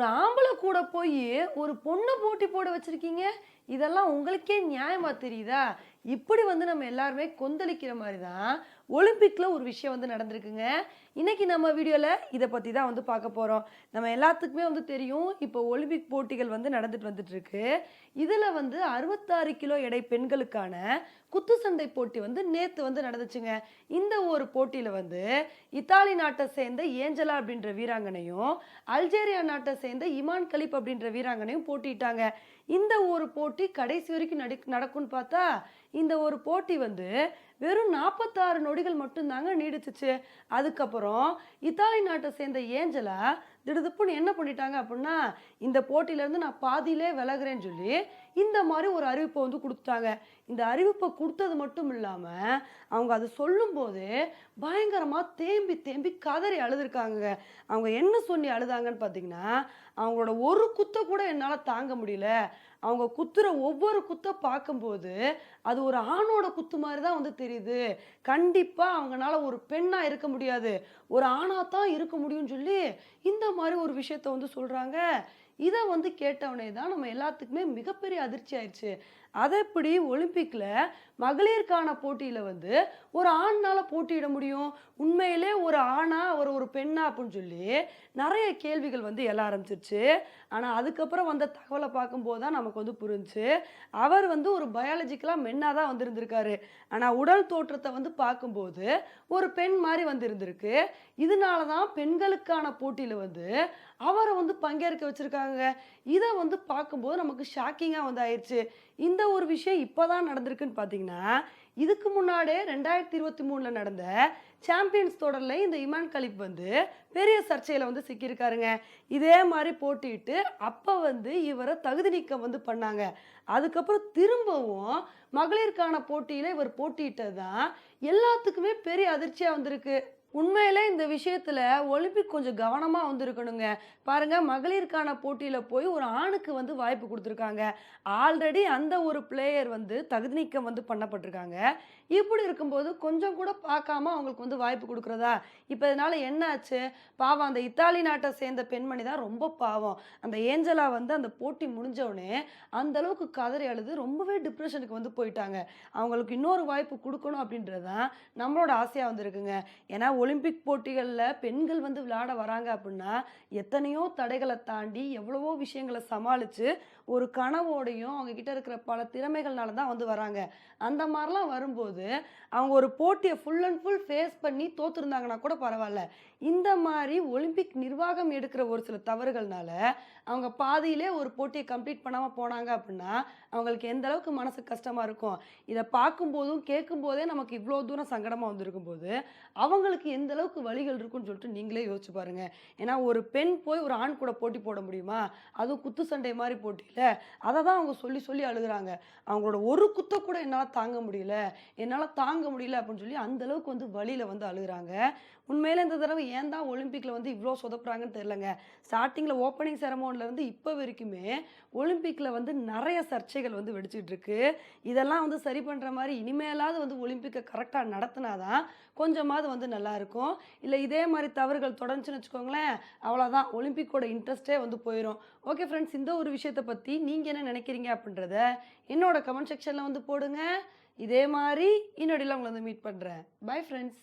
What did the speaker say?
ஒரு ஆம்பளை கூட போய் ஒரு பொண்ணை போட்டி போட வச்சுருக்கீங்க? இதெல்லாம் உங்களுக்கே நியாயமாக தெரியுதா? இப்படி வந்து நம்ம எல்லாருமே கொந்தளிக்கிற மாதிரி தான் ஒலிம்பிக்கில் ஒரு விஷயம் வந்து நடந்திருக்குங்க. இன்றைக்கி நம்ம வீடியோவில் இதை பற்றி தான் வந்து பார்க்க போகிறோம் நம்ம எல்லாத்துக்குமே வந்து தெரியும் இப்போ ஒலிம்பிக் போட்டிகள் வந்து நடந்துட்டு வந்துட்டுருக்கு இதில் வந்து அறுபத்தாறு கிலோ எடை பெண்களுக்கான குத்து சண்டை போட்டி வந்து நேற்று வந்து நடந்துச்சுங்க. இந்த ஒரு போட்டியில் வந்து இத்தாலி நாட்டை சேர்ந்த ஏஞ்சலா அப்படின்ற வீராங்கனையும் அல்ஜேரியா நாட்டை சேர்ந்த இமான் கலிப் அப்படின்ற வீராங்கனையும் போட்டிட்டாங்க இந்த ஒரு போட்டி கடைசி வரைக்கும் நடி நடக்கும்னு பார்த்தா இந்த ஒரு போட்டி வந்து வெறும் நாற்பத்தாறு நொடிகள் மட்டும்தாங்க நீடிச்சுச்சு. அதுக்கப்புறம் இத்தாலி நாட்டை சேர்ந்த ஏஞ்சலா திடுதுப்புன்னு என்ன பண்ணிட்டாங்க அப்படின்னா இந்த போட்டியிலேருந்து நான் பாதியிலே விலகுறேன்னு சொல்லி இந்த மாதிரி ஒரு அறிவிப்பை வந்து கொடுத்தாங்க இந்த அறிவிப்பை கொடுத்தது மட்டும் இல்லாமல் அவங்க அதை சொல்லும்போது பயங்கரமாக தேம்பி தேம்பி கதறி அழுதுருக்காங்க. அவங்க என்ன சொல்லி அழுதாங்கன்னு பார்த்தீங்கன்னா அவங்களோட ஒரு குத்தை கூட என்னால் தாங்க முடியல. அவங்க குத்துற ஒவ்வொரு குத்தை பார்க்கும்போது அது ஒரு ஆணோட குத்து மாதிரி தான் வந்து தெரியுது. கண்டிப்பாக அவங்கனால ஒரு பெண்ணாக இருக்க முடியாது. ஒரு ஆணாக தான் இருக்க முடியும்னு சொல்லி இந்த மாதிரி ஒரு விஷயத்த வந்து சொல்கிறாங்க இதை வந்து கேட்டவனே தான் நம்ம எல்லாத்துக்குமே மிகப்பெரிய அதிர்ச்சி ஆயிடுச்சு அதை எப்படி ஒலிம்பிக்கில் மகளிருக்கான போட்டியில் வந்து ஒரு ஆண்னால் போட்டியிட முடியும்? உண்மையிலே ஒரு ஆணா ஒரு ஒரு பெண்ணா அப்படின்னு சொல்லி நிறைய கேள்விகள் வந்து எழ ஆரம்பிச்சிருச்சு. ஆனால் அதுக்கப்புறம் வந்த தகவலை பார்க்கும்போது தான் நமக்கு வந்து புரிஞ்சுச்சு. அவர் வந்து ஒரு பயாலஜிக்கலாக மென்னாக தான் வந்திருந்திருக்காரு. ஆனால் உடல் தோற்றத்தை வந்து பார்க்கும்போது ஒரு பெண் மாதிரி வந்திருந்திருக்கு. இதனால தான் பெண்களுக்கான போட்டியில் வந்து அவரை வந்து பங்கேற்க வச்சுருக்காங்க. இதை வந்து பார்க்கும்போது நமக்கு ஷாக்கிங்காக வந்து ஆயிடுச்சு இந்த ஒரு விஷயம் இப்போ தான் நடந்திருக்குன்னு பார்த்தீங்கன்னா இதுக்கு முன்னாடியே ரெண்டாயிரத்தி இருபத்தி மூணில் நடந்த சாம்பியன்ஸ் தொடரில் இந்த இமான் கலிப் வந்து பெரிய சர்ச்சையில் வந்து சிக்கியிருக்காருங்க. இதே மாதிரி போட்டிட்டு அப்போ வந்து இவரை தகுதி நீக்கம் வந்து பண்ணாங்க. அதுக்கப்புறம் திரும்பவும் மகளிருக்கான போட்டியில் இவர் போட்டியிட்டது தான் எல்லாத்துக்குமே பெரிய அதிர்ச்சியாக வந்திருக்கு. உண்மையிலே இந்த விஷயத்தில் ஒலிம்பிக் கொஞ்சம் கவனமாக வந்திருக்கணுங்க. பாருங்கள் மகளிருக்கான போட்டியில் போய் ஒரு ஆணுக்கு வந்து வாய்ப்பு கொடுத்துருக்காங்க. ஆல்ரெடி அந்த ஒரு பிளேயர் வந்து தகுதி நீக்கம் வந்து பண்ணப்பட்டிருக்காங்க. இப்படி இருக்கும்போது கொஞ்சம் கூட பார்க்காம அவங்களுக்கு வந்து வாய்ப்பு கொடுக்குறதா? இப்போ இதனால என்ன ஆச்சு பாவம் அந்த இத்தாலி நாட்டை சேர்ந்த பெண்மணி தான் ரொம்ப பாவம். அந்த ஏஞ்சலா வந்து அந்த போட்டி முடிஞ்சவுடனே அந்த அளவுக்கு கதறி அழுது ரொம்பவே டிப்ரெஷனுக்கு வந்து போயிட்டாங்க. அவங்களுக்கு இன்னொரு வாய்ப்பு கொடுக்கணும் அப்படின்றது தான் நம்மளோட ஆசையாக வந்திருக்குங்க. ஏன்னா ஒலிம்பிக் போட்டிகளில் பெண்கள் வந்து விளையாட வராங்க அப்படின்னா எத்தனையோ தடைகளை தாண்டி எவ்வளவோ விஷயங்களை சமாளித்து ஒரு கனவோடையும் அவங்கக்கிட்ட இருக்கிற பல திறமைகள்னால தான் வந்து வராங்க. அந்த மாதிரிலாம் வரும்போது அவங்க ஒரு போட்டியை ஃபுல் அண்ட் ஃபுல் ஃபேஸ் பண்ணி தோத்துருந்தாங்கன்னா கூட பரவாயில்ல. இந்த மாதிரி ஒலிம்பிக் நிர்வாகம் எடுக்கிற ஒரு சில தவறுகள்னால அவங்க பாதியிலே ஒரு போட்டியை கம்ப்ளீட் பண்ணாமல் போனாங்க அப்படின்னா அவங்களுக்கு எந்த அளவுக்கு மனசு கஷ்டமாக இருக்கும்? இதை பார்க்கும்போதும் கேட்கும்போதே நமக்கு இவ்வளோ தூரம் சங்கடமாக வந்திருக்கும் போது அவங்களுக்கு அவங்களுக்கு எந்த அளவுக்கு வழிகள் இருக்குன்னு சொல்லிட்டு நீங்களே யோசிச்சு பாருங்க. ஏன்னா ஒரு பெண் போய் ஒரு ஆண் கூட போட்டி போட முடியுமா? அதுவும் குத்து சண்டை மாதிரி போட்டியில் அதை தான் அவங்க சொல்லி சொல்லி அழுகுறாங்க. அவங்களோட ஒரு குத்தை கூட என்னால் தாங்க முடியல. என்னால் தாங்க முடியல அப்படின்னு சொல்லி அந்த அளவுக்கு வந்து வழியில் வந்து அழுகுறாங்க. உண்மையில இந்த தடவை ஏன் தான் ஒலிம்பிக்கில் வந்து இவ்வளோ சொதப்புறாங்கன்னு தெரிலங்க ஸ்டார்டிங்கில் ஓப்பனிங் செரமோனிலேருந்து இப்போ வரைக்குமே ஒலிம்பிக்கில் வந்து நிறைய சர்ச்சைகள் வந்து வெடிச்சிட்டு இருக்கு. இதெல்லாம் வந்து சரி பண்ணுற மாதிரி இனிமேலாவது வந்து ஒலிம்பிக்கை கரெக்டாக நடத்தினாதான் கொஞ்சமாவது வந்து நல்லா இருக்கும். இல்லை இதே மாதிரி தவறுகள் தொடர்ந்துச்சுன்னு வச்சுக்கோங்களேன் அவ்வளோதான் ஒலிம்பிக்கோட இன்ட்ரெஸ்ட்டே வந்து போயிடும் ஓகே ஃப்ரெண்ட்ஸ் இந்த ஒரு விஷயத்தை பற்றி நீங்கள் என்ன நினைக்கிறீங்க அப்படின்றத என்னோட கமெண்ட் செக்ஷனில் வந்து போடுங்க. இதே மாதிரி இன்னொடியில் உங்களை வந்து மீட் பண்ணுறேன் பை ஃப்ரெண்ட்ஸ்